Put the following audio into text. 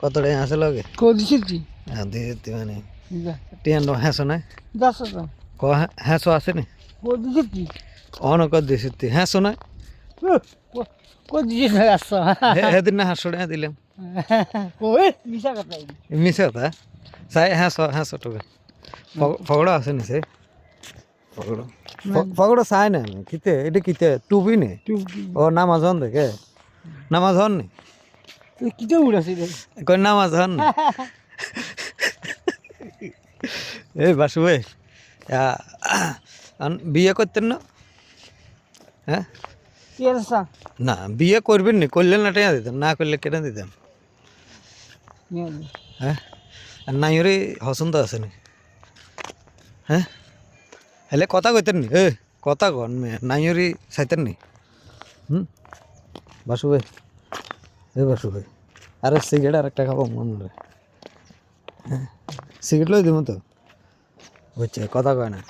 কত টাকা আছে লগে? দিছিস তুই হ্যাঁ দিতে মানে টিয়ান হ্যাঁসো না যাস তো। ক হ্যাঁসো আছে নি? কই দিছিস তুই অন কর দিছি তুই হ্যাঁসো না কই দিছিস আসছ সেদিন না হাঁসো টাকা দিলাম। কই? মিশা কথা মিশে কথা? চাই হ্যাঁসো হ্যাঁসো টাকা পকড়া আছে নি সে? পকড়ো। পকড়ো চাই না কিতে? এটা কিতে? টুপি নে? ও নামাজ হন দেখে? নামাজ হন নি কিটা উড়াছিস নামাজ হন? এই বাসু ভাই বিয়ে করতেন না? হ্যাঁ? না বিয়ে করবেন নি করলে না টেয়া দিতাম না করলে কেটে দিতাম। হ্যাঁ? আর নাইরে হসন্ত আছে নি। হ্যাঁ? হেলে কথা কইতেন নি এ কথা কন মে নাইরি চাইতেন নি। হুম? বাসু ভাই। এ বাসু ভাই। আরে সিগারেট আর একটা খাব, মন হ্যাঁ সিগারেট লই দিব তো? বুঝছে, কথা কয় না।